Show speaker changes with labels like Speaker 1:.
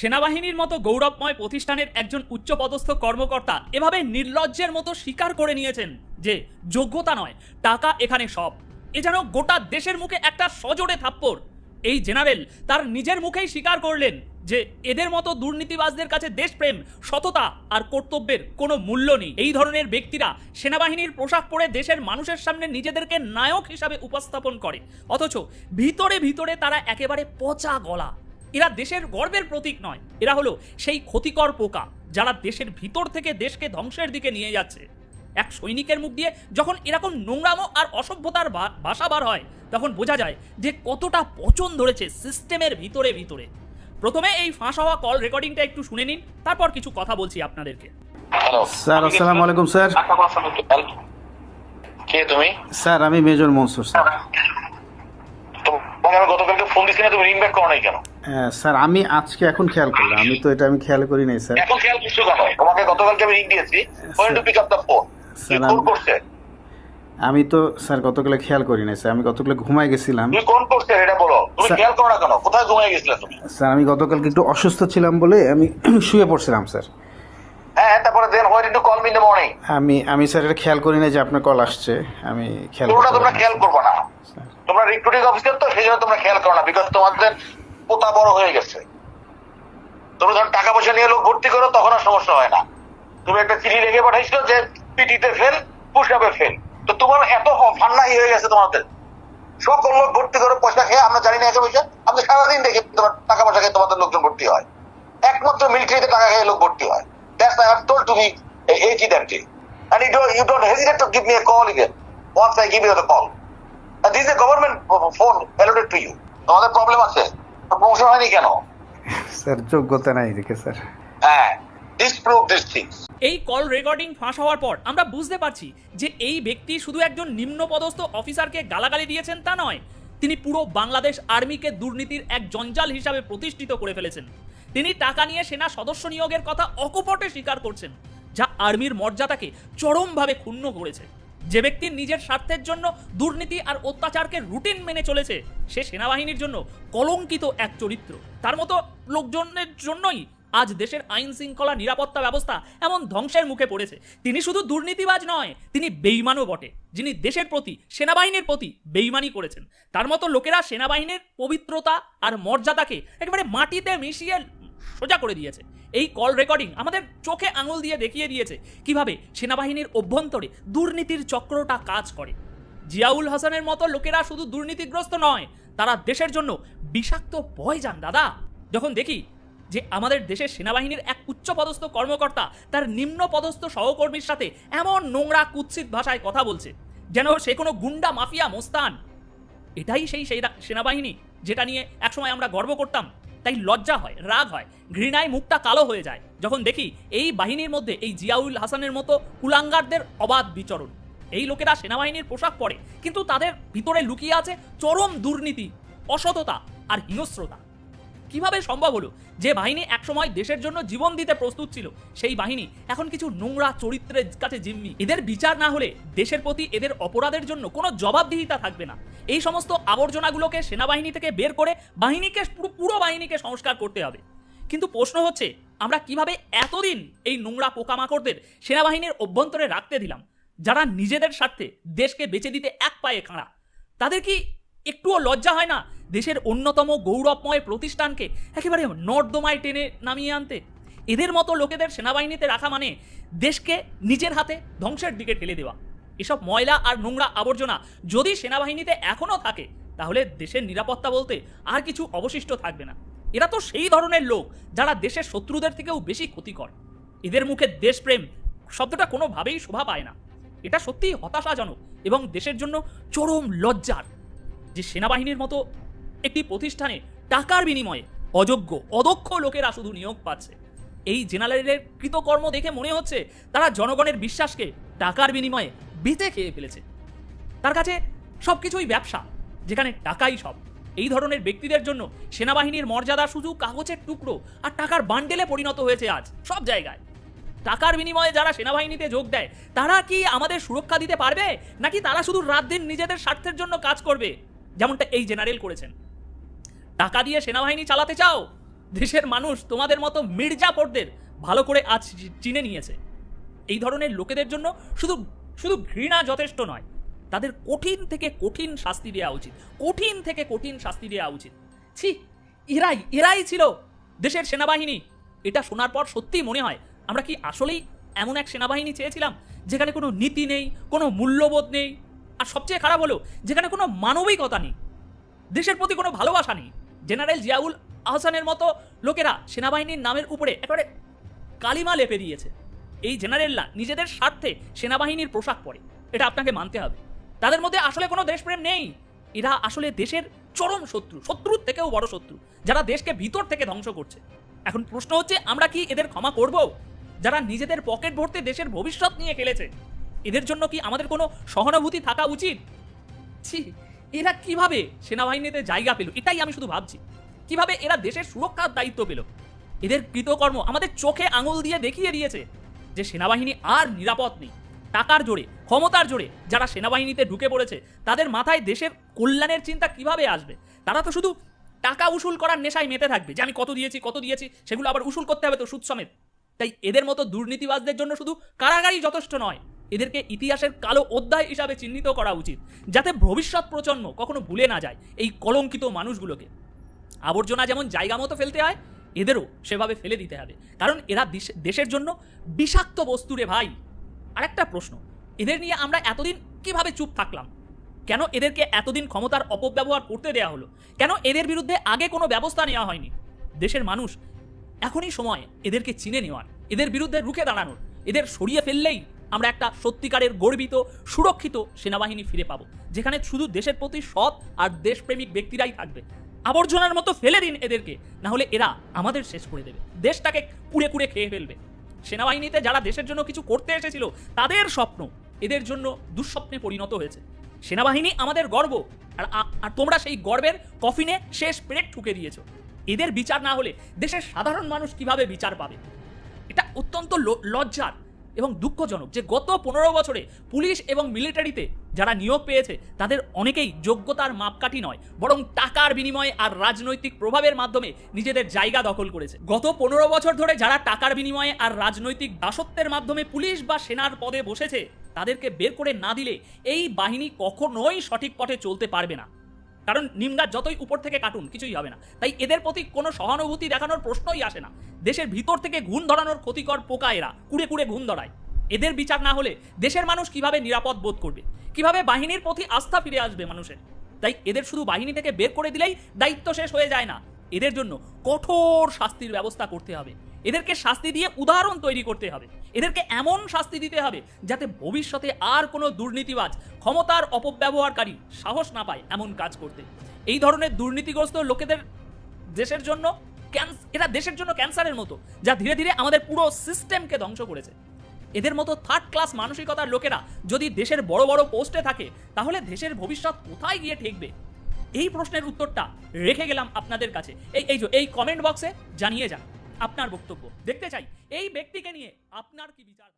Speaker 1: সেনাবাহিনীর মতো গৌরবময় প্রতিষ্ঠানের একজন উচ্চপদস্থ কর্মকর্তা এভাবে নির্লজ্জের মতো স্বীকার করে নিয়েছেন যে যোগ্যতা নয়, টাকা এখানে সব। এ যেন গোটা দেশের মুখে একটা সজোরে থাপ্পড়। এই জেনারেল তার নিজের মুখেই স্বীকার করলেন যে এদের মতো দুর্নীতিবাজদের কাছে দেশপ্রেম, সততা আর কর্তব্যের কোনো মূল্য নেই। এই ধরনের ব্যক্তিরা সেনাবাহিনীর পোশাক পরে দেশের মানুষের সামনে নিজেদেরকে নায়ক হিসাবে উপস্থাপন করে। অথচ ভিতরে ভিতরে তারা একেবারে পচা গলা। এরা দেশের গর্বের প্রতীক নয়। এরা হলো সেই ক্ষতিকর পোকা যারা দেশের ভিতর থেকে দেশকে ধ্বংসের দিকে নিয়ে যাচ্ছে। এক সৈনিকের মুখ দিয়ে যখন এরকম নোংরামো আর অসভ্যতার ভাষা বার হয় তখন বোঝা যায় যে কতটা পচন ধরেছে সিস্টেমের ভিতরে ভিতরে। প্রথমে এই ফাঁস হওয়া কল রেকর্ডিংটা একটু শুনে নিন তারপর কিছু কথা বলছি আপনাদেরকে।
Speaker 2: স্যার আসসালামু আলাইকুম স্যার।
Speaker 3: কে তুমি?
Speaker 2: স্যার আমি মেজর মনসুর স্যার।
Speaker 3: তোমাকে আমি গতকালকে ফোন না তুমি রিং ব্যাক করো নাই কেন?
Speaker 2: হ্যাঁ, স্যার আমি আজকে এখন খেয়াল করলাম আমি তো এটা আমি খেয়াল করি নাই স্যার।
Speaker 3: এখন খেয়াল করছ কেন? তোমাকে গতকালকে আমি রিং দিয়েছি। When to pick up the phone
Speaker 2: sir,
Speaker 3: phone করছে?
Speaker 2: আমি তো স্যার গতকালে খেয়াল করি নাই স্যার। আমি গতকালে ঘুমাই গেছিলাম।
Speaker 3: তুমি কোন করছে এটা বলো। তুমি খেয়াল করো না কেন? কোথায় ঘুমিয়ে গেছিলে তুমি?
Speaker 2: স্যার আমি গতকালকে একটু অসুস্থ ছিলাম বলে আমি শুয়ে পড়ছিলাম স্যার।
Speaker 3: হ্যাঁ তারপরে then what to call me in the morning
Speaker 2: আমি আমি স্যার এটা খেয়াল করি নাই যে আপনার কল আসছে। আমি খেয়াল করতে
Speaker 3: তোমরা খেয়াল করবে না। তোমরা রিক্রুটিং অফিসার তো সেই জন্য তোমরা খেয়াল করো না বিকজ তোমাদের পোতা বড় হয়ে গেছে। তোমরা যখন টাকা পয়সা নিয়ে লোক ভর্তি করো, তখন আর সমস্যা হয় না। তুমি একটা চিঠি লিখে পাঠাইছিল যে, পিটিতে ফেল আপে ফেল তো তোমার এত ফান্নাই হয়ে গেছে তোমাদের। সকল লোক ভর্তি করে পয়সা খেয়ে, আমরা জানি না একে পয়সা, আমরা সারাদিন দেখি তোমার টাকা পয়সা খেয়ে তোমাদের লোকজন ভর্তি হয়। একমাত্র মিলিটারিতে টাকা খেয়ে লোক ভর্তি হয়। That's I have told to me এই কি that and you don't you don't hesitate to give me a call again. Once I give you the call. And this is a government phone আছে? Promotion হয়নি কেন?
Speaker 2: Sir যোগ্যতা নাই দেখে sir.
Speaker 3: হ্যাঁ
Speaker 1: এই কল রেকর্ডিং ফাঁস হওয়ার পর আমরা বুঝতে পারছি যে এই ব্যক্তি শুধু একজন নিম্নপদস্থ অফিসারকে গালাগালি দিয়েছেন তা নয় তিনি পুরো বাংলাদেশ আর্মিকে দুর্নীতির এক জঞ্জাল হিসাবে প্রতিষ্ঠিত করে ফেলেছেন। তিনি টাকা নিয়ে সেনা সদস্য নিয়োগের কথা অকপটে স্বীকার করছেন যা আর্মির মর্যাদাকে চরমভাবে ক্ষুণ্ণ করেছে। যে ব্যক্তি নিজের স্বার্থের জন্য দুর্নীতি আর অত্যাচারকে রুটিন মেনে চলেছে, সে সেনাবাহিনীর জন্য কলঙ্কিত এক চরিত্র। তার মতো লোকজনের জন্যই আজ দেশের আইন শৃঙ্খলা নিরাপত্তা ব্যবস্থা এমন ধ্বংসের মুখে পড়েছে। তিনি শুধু দুর্নীতিবাজ নয়, তিনি বেইমানও বটে। যিনি দেশের প্রতি, সেনাবাহিনীর প্রতি বেইমানি করেছেন। তার মতো লোকেরা সেনাবাহিনীর পবিত্রতা আর মর্যাদাকে একেবারে মাটিতে মিশিয়ে সোজা করে দিয়েছে। এই কল রেকর্ডিং আমাদের চোখে আঙুল দিয়ে দেখিয়ে দিয়েছে। কীভাবে? সেনাবাহিনীর অভ্যন্তরে দুর্নীতির চক্রটা কাজ করে। জিয়াউল হাসানের মতো লোকেরা শুধু দুর্নীতিগ্রস্ত নয়, তারা দেশের জন্য বিষাক্ত পয়জান দাদা। যখন দেখি যে আমাদের দেশের সেনাবাহিনীর এক উচ্চপদস্থ কর্মকর্তা তার নিম্ন পদস্থ সহকর্মীর সাথে এমন নোংরা, কুৎসিত ভাষায় কথা বলছে, যেন সে কোনো গুন্ডা, মাফিয়া, মোস্তান। এটাই সেই সেনা- সেনাবাহিনী, যেটা নিয়ে একসময় আমরা গর্ব করতাম। তাই লজ্জা হয়, রাগ হয়, ঘৃণায় মুখটা কালো হয়ে যায়। যখন দেখি এই বাহিনীর মধ্যে এই জিয়াউল হাসানের মতো কুলাঙ্গারদের অবাধ বিচরণ। এই লোকেরা সেনাবাহিনীর পোশাক পরে, কিন্তু তাদের ভিতরে লুকিয়ে আছে চরম দুর্নীতি, অসততা আর হিংস্রতা। কীভাবে সম্ভব হলো? যে বাহিনী একসময় দেশের জন্য জীবন দিতে প্রস্তুত ছিল, সেই বাহিনী এখন কিছু নোংরা চরিত্রের কাছে জিম্মি। এদের বিচার না হলে দেশের প্রতি এদের অপরাধের জন্য কোনো জবাবদিহিতা থাকবে না। এই সমস্ত আবর্জনাগুলোকে সেনাবাহিনী থেকে বের করে বাহিনীকে, পুরো বাহিনীকে সংস্কার করতে হবে। কিন্তু প্রশ্ন হচ্ছে, আমরা কীভাবে এতদিন এই নোংরা পোকামাকড়দের সেনাবাহিনীর অভ্যন্তরে রাখতে দিলাম, যারা নিজেদের স্বার্থে দেশকে বেঁচে দিতে এক পায়ে খাঁড়া? তাদের কি একটুও লজ্জা হয় না দেশের অন্যতম গৌরবময় প্রতিষ্ঠানকে একেবারে নর্দমায় টেনে নামিয়ে আনতে। এদের মতো লোকেদের সেনাবাহিনীতে রাখা মানে দেশকে নিজের হাতে ধ্বংসের দিকে ঠেলে দেওয়া। এসব ময়লা আর নোংরা আবর্জনা যদি সেনাবাহিনীতে এখনও থাকে, তাহলে দেশের নিরাপত্তা বলতে আর কিছু অবশিষ্ট থাকবে না। এরা তো সেই ধরনের লোক যারা দেশের শত্রুদের থেকেও বেশি ক্ষতিকর। এদের মুখে দেশপ্রেম শব্দটা কোনোভাবেই শোভা পায় না। এটা সত্যিই হতাশাজনক এবং দেশের জন্য চরম লজ্জার। যে সেনাবাহিনীর মতো একটি প্রতিষ্ঠানে টাকার বিনিময়ে অযোগ্য, অদক্ষ লোকেরা শুধু নিয়োগ পাচ্ছে। এই জেনারেলের কৃতকর্ম দেখে মনে হচ্ছে তারা জনগণের বিশ্বাসকে টাকার বিনিময়ে বেঁচে খেয়ে ফেলেছে। তার কাছে সব কিছুই ব্যবসা, যেখানে টাকাই সব। এই ধরনের ব্যক্তিদের জন্য সেনাবাহিনীর মর্যাদা শুধু কাগজের টুকরো আর টাকার বান্ডেলে পরিণত হয়েছে আজ, সব জায়গায়। টাকার বিনিময়ে যারা সেনাবাহিনীতে যোগ দেয়, তারা কি আমাদের সুরক্ষা দিতে পারবে? নাকি তারা শুধু রাত দিন নিজেদের স্বার্থের জন্য কাজ করবে? যেমনটা এই জেনারেল করেছেন। টাকা দিয়ে সেনাবাহিনী চালাতে চাও? দেশের মানুষ তোমাদের মতো মির্জাফরদের ভালো করে আজ চিনে নিয়েছে। এই ধরনের লোকেদের জন্য শুধু শুধু ঘৃণা যথেষ্ট নয়, তাদের কঠিন থেকে কঠিন শাস্তি দেওয়া উচিত, কঠিন থেকে কঠিন শাস্তি দেওয়া উচিত। ছি, এরাই এরাই ছিল দেশের সেনাবাহিনী। এটা শোনার পর সত্যিই মনে হয়, আমরা কি আসলেই এমন এক সেনাবাহিনী চেয়েছিলাম, যেখানে কোনো নীতি নেই, কোনো মূল্যবোধ নেই, আর সবচেয়ে খারাপ হলো, যেখানে কোনো মানবিকতা নেই, দেশের প্রতি কোনো ভালোবাসা নেই। জেনারেল জিয়াউল আহসানের মতো লোকেরা সেনাবাহিনীর নামের উপরে একেবারে কালিমা লেপে দিয়েছে। এই জেনারেলরা নিজেদের স্বার্থে সেনাবাহিনীর পোশাক পরে, এটা আপনাকে মানতে হবে। তাদের মধ্যে আসলে কোনো দেশপ্রেম নেই। এরা আসলে দেশের চরম শত্রু, শত্রুর থেকেও বড় শত্রু, যারা দেশকে ভিতর থেকে ধ্বংস করছে। এখন প্রশ্ন হচ্ছে, আমরা কি এদের ক্ষমা করব? যারা নিজেদের পকেট ভরতে দেশের ভবিষ্যৎ নিয়ে খেলেছে, এদের জন্য কি আমাদের কোনো সহানুভূতি থাকা উচিত? ছি এরা কীভাবে সেনাবাহিনীতে জায়গা পেল? এটাই আমি শুধু ভাবছি। কীভাবে এরা দেশের সুরক্ষার দায়িত্ব পেল? এদের কৃতকর্ম আমাদের চোখে আঙুল দিয়ে দেখিয়ে দিয়েছে যে সেনাবাহিনী আর নিরাপদ নেই। টাকার জোরে, ক্ষমতার জোরে যারা সেনাবাহিনীতে ঢুকে পড়েছে, তাদের মাথায় দেশের কল্যাণের চিন্তা কীভাবে আসবে? তারা তো শুধু টাকা উসুল করার নেশায় মেতে থাকবে যে আমি কত দিয়েছি কত দিয়েছি, সেগুলো আবার উসুল করতে হবে তো সুদ সমেত। তাই এদের মতো দুর্নীতিবাজদের জন্য শুধু কারাগারই যথেষ্ট নয়। এদেরকে ইতিহাসের কালো অধ্যায় হিসাবে চিহ্নিত করা উচিত, যাতে ভবিষ্যৎ প্রজন্ম কখনো ভুলে না যায় এই কলঙ্কিত মানুষগুলোকে। আবর্জনা যেমন জায়গা মতো ফেলতে হয়, এদেরও সেভাবে ফেলে দিতে হবে। কারণ এরা দেশ- দেশের জন্য বিষাক্ত বস্তু রে ভাই। আর একটা প্রশ্ন, এদের নিয়ে আমরা এতদিন কীভাবে চুপ থাকলাম? কেন এদেরকে এতদিন ক্ষমতার অপব্যবহার করতে দেয়া হলো? কেন এদের বিরুদ্ধে আগে কোনো ব্যবস্থা নেওয়া হয়নি? দেশের মানুষ, এখনই সময় এদেরকে চিনে নেওয়ার, এদের বিরুদ্ধে রুখে দাঁড়ানোর, এদের সরিয়ে ফেললেই আমরা একটা সত্যিকারের গর্বিত, সুরক্ষিত সেনাবাহিনী ফিরে পাবো, যেখানে শুধু দেশের প্রতি সৎ আর দেশপ্রেমিক ব্যক্তিরাই থাকবে। আবর্জনার মতো ফেলে দিন এদেরকে, না হলে এরা আমাদের শেষ করে দেবে। দেশটাকে কুড়ে কুড়ে খেয়ে ফেলবে। সেনাবাহিনীতে যারা দেশের জন্য কিছু করতে এসেছিল, তাদের স্বপ্ন এদের জন্য দুঃস্বপ্নে পরিণত হয়েছে। সেনাবাহিনী আমাদের গর্ব, আর আর তোমরা সেই গর্বের কফিনে শেষ পেরেক ঠুকে দিয়েছ। এদের বিচার না হলে দেশের সাধারণ মানুষ কীভাবে বিচার পাবে? এটা অত্যন্ত লজ্জার এবং দুঃখজনক যে গত পনেরো বছরে পুলিশ এবং মিলিটারিতে যারা নিয়োগ পেয়েছে, তাদের অনেকেই যোগ্যতার মাপকাঠি নয়, বরং টাকার বিনিময়ে আর রাজনৈতিক প্রভাবের মাধ্যমে নিজেদের জায়গা দখল করেছে। গত পনেরো বছর ধরে যারা টাকার বিনিময়ে আর রাজনৈতিক দাসত্বের মাধ্যমে পুলিশ বা সেনার পদে বসেছে, তাদেরকে বের করে না দিলে এই বাহিনী কখনোই সঠিক পথে চলতে পারবে না। কারণ নিমগাছ যতই উপর থেকে কাটুন, কিছুই হবে না। তাই এদের প্রতি কোনো সহানুভূতি দেখানোর প্রশ্নই আসে না। দেশের ভিতর থেকে ঘুণ ধরানোর ক্ষতিকর পোকা এরা, কুড়ে কুড়ে ঘুণ ধরায়। এদের বিচার না হলে দেশের মানুষ কীভাবে নিরাপদ বোধ করবে? কীভাবে বাহিনীর প্রতি আস্থা ফিরে আসবে মানুষের? তাই এদের শুধু বাহিনী থেকে বের করে দিলেই দায়িত্ব শেষ হয়ে যায় না। এদের জন্য কঠোর শাস্তির ব্যবস্থা করতে হবে। এদেরকে শাস্তি দিয়ে উদাহরণ তৈরি করতে হবে। এদেরকে এমন শাস্তি দিতে হবে যাতে ভবিষ্যতে আর কোনো দুর্নীতিবাজ, ক্ষমতার অপব্যবহারকারী সাহস না পায় এমন কাজ করতে। এই ধরনের দুর্নীতিগ্রস্ত লোকেদের দেশের জন্য এরা দেশের জন্য ক্যান্সারের মতো, যা ধীরে ধীরে আমাদের পুরো সিস্টেমকে ধ্বংস করেছে। এদের মতো থার্ড ক্লাস মানসিকতার লোকেরা যদি দেশের বড় বড় পোস্টে থাকে, তাহলে দেশের ভবিষ্যৎ কোথায় গিয়ে ঠেকবে? এই প্রশ্নের উত্তরটা রেখে গেলাম আপনাদের কাছে। এই এই যে, এই কমেন্ট বক্সে জানিয়ে যান আপনার বক্তব্য। দেখতে চাই, এই ব্যক্তিকে নিয়ে আপনার কি বিচার